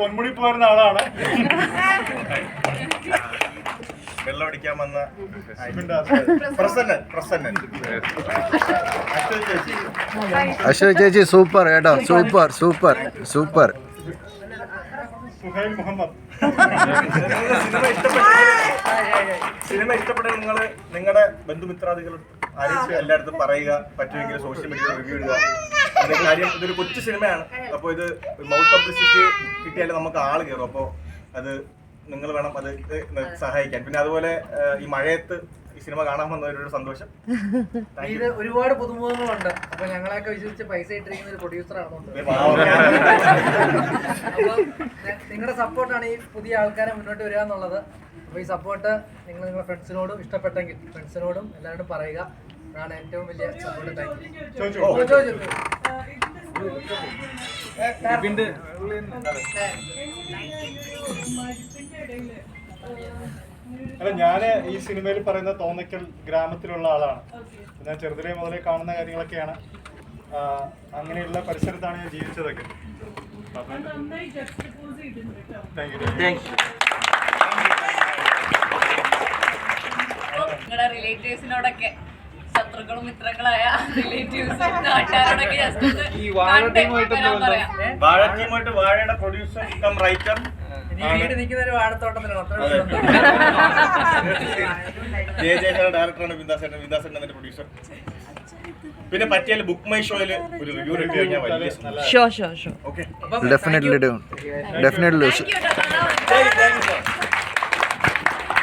പൊന്മുടി പോരുന്ന ആളാണ്. വെള്ളം അടിക്കാൻ വന്ന പ്രസന്നൻ ചേച്ചി. സൂപ്പർ കേട്ടോ super super super. Suhail Muhammad. Cinema ഇഷ്ടപ്പെട്ട നിങ്ങൾ നിങ്ങളുടെ ബന്ധുമിത്രാദികൾ ആരെയും എല്ലായിടത്തും പറയുക പറ്റുമെങ്കിൽ സോഷ്യൽ മീഡിയ റിവ്യൂ ഇടുക. കാര്യം ഇതൊരു കൊച്ചു സിനിമയാണ്. അപ്പോൾ ഇത് മൗത്ത് പബ്ലിസിറ്റി കിട്ടിയാലേ നമുക്ക് ആൾ കയറും. അപ്പോൾ അത് നിങ്ങൾ വേണം അത് സഹായിക്കാൻ. പിന്നെ അതുപോലെ ഈ മഴയത്ത് ഈ സിനിമ കാണാൻ വന്നവരുടെ സന്തോഷം. ഇത് ഒരുപാട് പുതുമുഖങ്ങളുണ്ട്. അപ്പൊ ഞങ്ങളൊക്കെ വിശ്വസിച്ച് പൈസ ഇട്ടിരിക്കുന്ന ഒരു പ്രൊഡ്യൂസർ ആണുണ്ട് ദേ പാവം. നിങ്ങളുടെ സപ്പോർട്ടാണ് ഈ പുതിയ ആൾക്കാരെ മുന്നോട്ട് വരിക എന്നുള്ളത്. അപ്പൊ ഈ സപ്പോർട്ട് നിങ്ങൾ നിങ്ങളുടെ ഫ്രണ്ട്സിനോടും ഇഷ്ടപ്പെട്ടെങ്കിൽ ഫ്രണ്ട്സിനോടും എല്ലാവരോടും പറയുക. അതാണ് ഏറ്റവും വലിയ താങ്ക് യു അല്ല ഞാൻ ഈ സിനിമയിൽ പറയുന്ന തോന്നിക്കൽ ഗ്രാമത്തിലുള്ള ആളാണ്. ഞാൻ ചെറുതിലെ മുതലേ കാണുന്ന കാര്യങ്ങളൊക്കെയാണ്. അങ്ങനെയുള്ള പരിസരത്താണ് ഞാൻ ജീവിച്ചതൊക്കെ. താങ്ക് യു നിങ്ങളുടെ റിലേറ്റീവ്സിനോടൊക്കെ ശത്രുക്കളും മിത്രങ്ങളായ റിലേറ്റീവ്സ് നാട്ടുകാരോടൊക്കെ ജസ്റ്റ് ഒന്ന് കണ്ട് വരാൻ പറയാം. വാഴ ടീമായിട്ട് വാഴയുടെ പ്രൊഡ്യൂസർ കം റൈറ്റർ ഈ വീട് നിൽക്കുന്ന ഒരു വാഴത്തോട്ടത്തിലാണ് അത്ര അതെ. ഉള്ളൂ. ജയ ജയയുടെ ഡയറക്ടറാണ് ബിന്ദാസേട്ടൻ. ബിന്ദാസേട്ടൻ അതിന്റെ പ്രൊഡ്യൂസർ പിന്നെ പറ്റിയാൽ ബുക്ക് മൈ ഷോയിൽ ഒരു റിവ്യൂ ഇട്ട് കഴിഞ്ഞാൽ വലിയ show show show okay definitely do definitely thank you